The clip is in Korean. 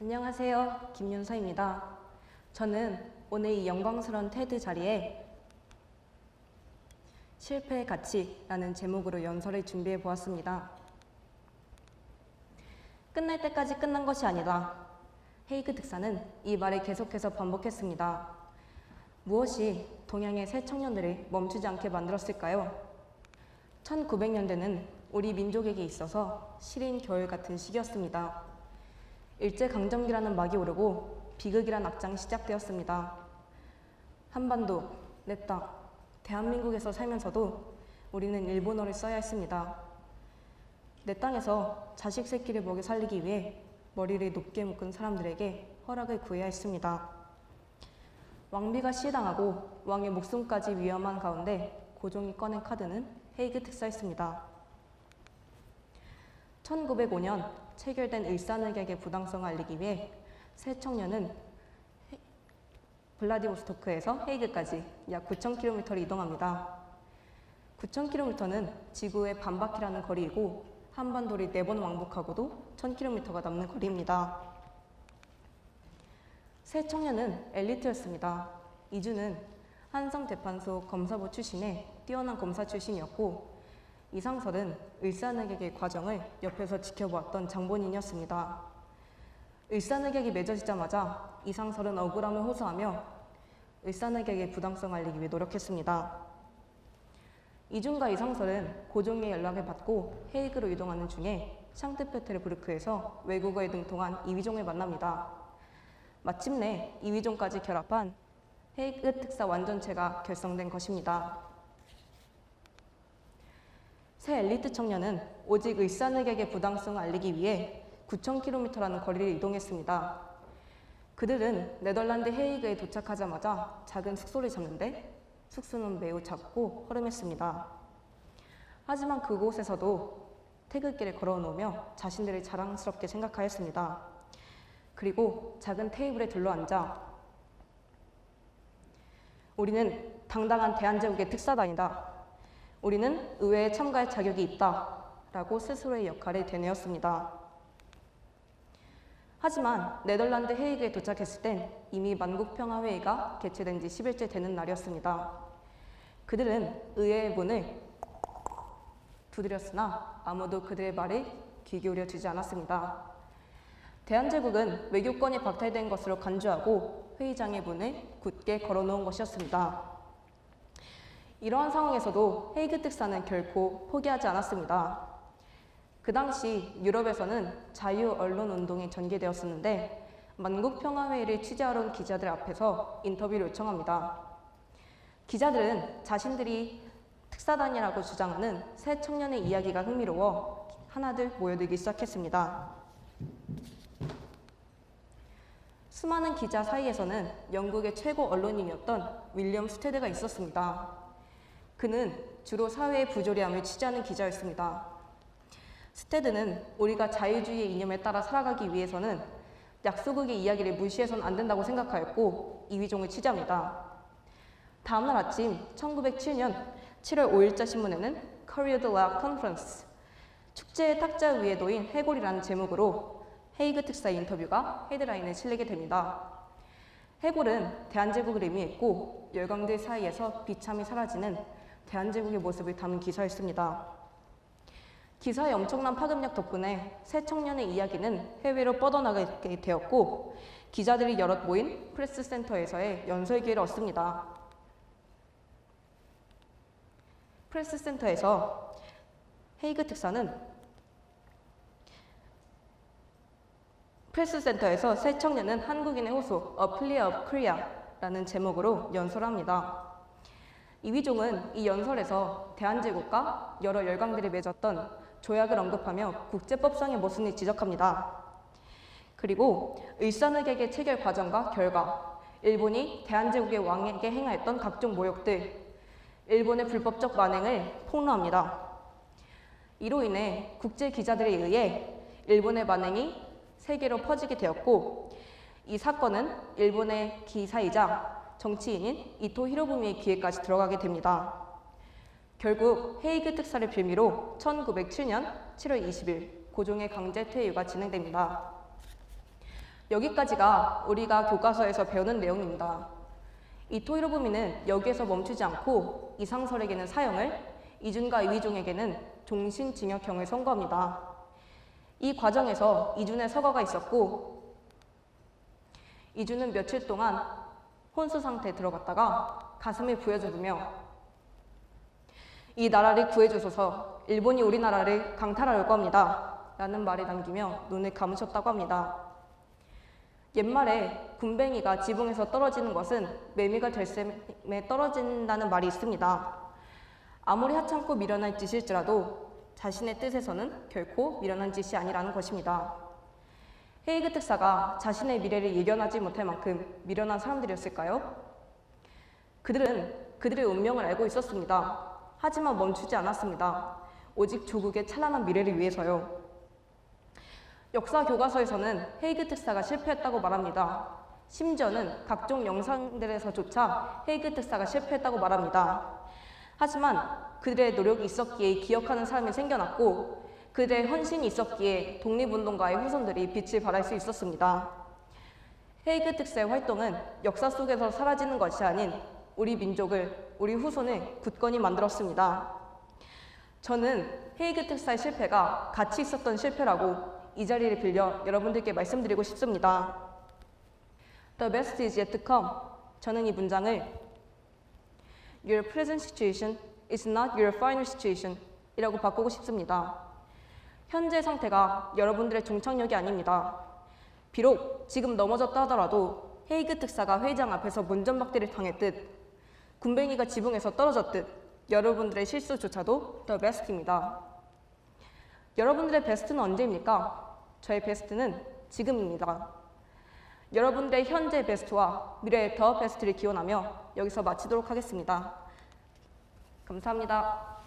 안녕하세요. 김윤서입니다. 저는 오늘 이 영광스러운 테드 자리에 실패의 가치라는 제목으로 연설을 준비해 보았습니다. 끝날 때까지 끝난 것이 아니다. 헤이그 특사는 이 말을 계속해서 반복했습니다. 무엇이 동양의 새 청년들을 멈추지 않게 만들었을까요? 1900년대는 우리 민족에게 있어서 시린 겨울 같은 시기였습니다. 일제강점기라는 막이 오르고 비극이란 악장이 시작되었습니다. 한반도, 내 땅, 대한민국에서 살면서도 우리는 일본어를 써야 했습니다. 내 땅에서 자식 새끼를 먹여 살리기 위해 머리를 높게 묶은 사람들에게 허락을 구해야 했습니다. 왕비가 시해당하고 왕의 목숨까지 위험한 가운데 고종이 꺼낸 카드는 헤이그 특사였습니다. 1905년 체결된 일산의격의 부당성을 알리기 위해 새 청년은 헤- 블라디보스토크에서 헤이그까지 약 9,000km를 이동합니다. 9,000km는 지구의 반바퀴라는 거리이고 한반도를 네 번 왕복하고도 1,000km가 남는 거리입니다. 새 청년은 엘리트였습니다. 이주는 한성재판소 검사부 출신의 뛰어난 검사 출신이었고 이상설은 을사늑약의 과정을 옆에서 지켜보았던 장본인이었습니다. 을사늑약이 맺어지자마자 이상설은 억울함을 호소하며 을사늑약의 부당성을 알리기 위해 노력했습니다. 이준과 이상설은 고종의 연락을 받고 헤이그로 이동하는 중에 샹트페테르부르크에서 외국어에 등통한 이위종을 만납니다. 마침내 이위종까지 결합한 헤이그 특사 완전체가 결성된 것입니다. 새 엘리트 청년은 오직 을사늑약의 부당성을 알리기 위해 9,000km라는 거리를 이동했습니다. 그들은 네덜란드 헤이그에 도착하자마자 작은 숙소를 잡는데 숙소는 매우 작고 허름했습니다. 하지만 그곳에서도 태극기를 걸어놓으며 자신들을 자랑스럽게 생각하였습니다. 그리고 작은 테이블에 둘러앉아 우리는 당당한 대한제국의 특사단이다. 우리는 의회에 참가할 자격이 있다. 라고 스스로의 역할을 되뇌었습니다. 하지만 네덜란드 헤이그에 도착했을 땐 이미 만국평화회의가 개최된 지 10일째 되는 날이었습니다. 그들은 의회의 문을 두드렸으나 아무도 그들의 말에 귀 기울여 주지 않았습니다. 대한제국은 외교권이 박탈된 것으로 간주하고 회의장의 문을 굳게 걸어놓은 것이었습니다. 이러한 상황에서도 헤이그 특사는 결코 포기하지 않았습니다. 그 당시 유럽에서는 자유 언론 운동이 전개되었었는데 만국 평화회의를 취재하러 온 기자들 앞에서 인터뷰를 요청합니다. 기자들은 자신들이 특사단이라고 주장하는 새 청년의 이야기가 흥미로워 하나둘 모여들기 시작했습니다. 수많은 기자 사이에서는 영국의 최고 언론인이었던 윌리엄 스테드가 있었습니다. 그는 주로 사회의 부조리함을 취재하는 기자였습니다. 스테드는 우리가 자유주의의 이념에 따라 살아가기 위해서는 약소국의 이야기를 무시해서는 안 된다고 생각하였고 이위종을 취재합니다. 다음날 아침 1907년 7월 5일자 신문에는 Courier de la Conference 축제의 탁자 위에 놓인 해골이라는 제목으로 헤이그 특사 인터뷰가 헤드라인에 실리게 됩니다. 해골은 대한제국을 의미했고 열강들 사이에서 비참이 사라지는 대한제국의 모습을 담은 기사였습니다. 기사의 엄청난 파급력 덕분에 새 청년의 이야기는 해외로 뻗어나가게 되었고 기자들이 여럿 모인 프레스센터에서의 연설 기회를 얻습니다. 프레스센터에서 헤이그 특사는 프레스센터에서 새 청년은 한국인의 호소 A Plea of Korea라는 제목으로 연설합니다. 이위종은 이 연설에서 대한제국과 여러 열강들이 맺었던 조약을 언급하며 국제법상의 모순을 지적합니다. 그리고 일산의객의 체결 과정과 결과, 일본이 대한제국의 왕에게 행하였던 각종 모욕들, 일본의 불법적 만행을 폭로합니다. 이로 인해 국제 기자들에 의해 일본의 만행이 세계로 퍼지게 되었고 이 사건은 일본의 기사이자 정치인인 이토 히로부미의 귀에까지 들어가게 됩니다. 결국 헤이그 특사를 빌미로 1907년 7월 20일 고종의 강제 퇴위가 진행됩니다. 여기까지가 우리가 교과서에서 배우는 내용입니다. 이토이로부미는 여기에서 멈추지 않고 이상설에게는 사형을, 이준과 이위종에게는 종신징역형을 선고합니다. 이 과정에서 이준의 서거가 있었고 이준은 며칠 동안 혼수 상태에 들어갔다가 가슴을 부여잡으며 이 나라를 구해주소서 일본이 우리나라를 강탈할 겁니다. 라는 말을 남기며 눈을 감으셨다고 합니다. 옛말에 군뱅이가 지붕에서 떨어지는 것은 매미가 될 셈에 떨어진다는 말이 있습니다. 아무리 하찮고 미련한 짓일지라도 자신의 뜻에서는 결코 미련한 짓이 아니라는 것입니다. 헤이그 특사가 자신의 미래를 예견하지 못할 만큼 미련한 사람들이었을까요? 그들은 그들의 운명을 알고 있었습니다. 하지만 멈추지 않았습니다. 오직 조국의 찬란한 미래를 위해서요. 역사 교과서에서는 헤이그 특사가 실패했다고 말합니다. 심지어는 각종 영상들에서조차 헤이그 특사가 실패했다고 말합니다. 하지만 그들의 노력이 있었기에 기억하는 사람이 생겨났고 그들의 헌신이 있었기에 독립운동가의 후손들이 빛을 발할 수 있었습니다. 헤이그 특사의 활동은 역사 속에서 사라지는 것이 아닌 우리 민족을, 우리 후손을 굳건히 만들었습니다. 저는 헤이그 특사의 실패가 가치 있었던 실패라고 이 자리를 빌려 여러분들께 말씀드리고 싶습니다. The best is yet to come. 저는 이 문장을 Your present situation is not your final situation 이라고 바꾸고 싶습니다. 현재 상태가 여러분들의 종착역이 아닙니다. 비록 지금 넘어졌다 하더라도 헤이그 특사가 회장 앞에서 문전박대를 당했듯 군뱅이가 지붕에서 떨어졌듯 여러분들의 실수조차도 더 베스트입니다. 여러분들의 베스트는 언제입니까? 저의 베스트는 지금입니다. 여러분들의 현재 베스트와 미래의 더 베스트를 기원하며 여기서 마치도록 하겠습니다. 감사합니다.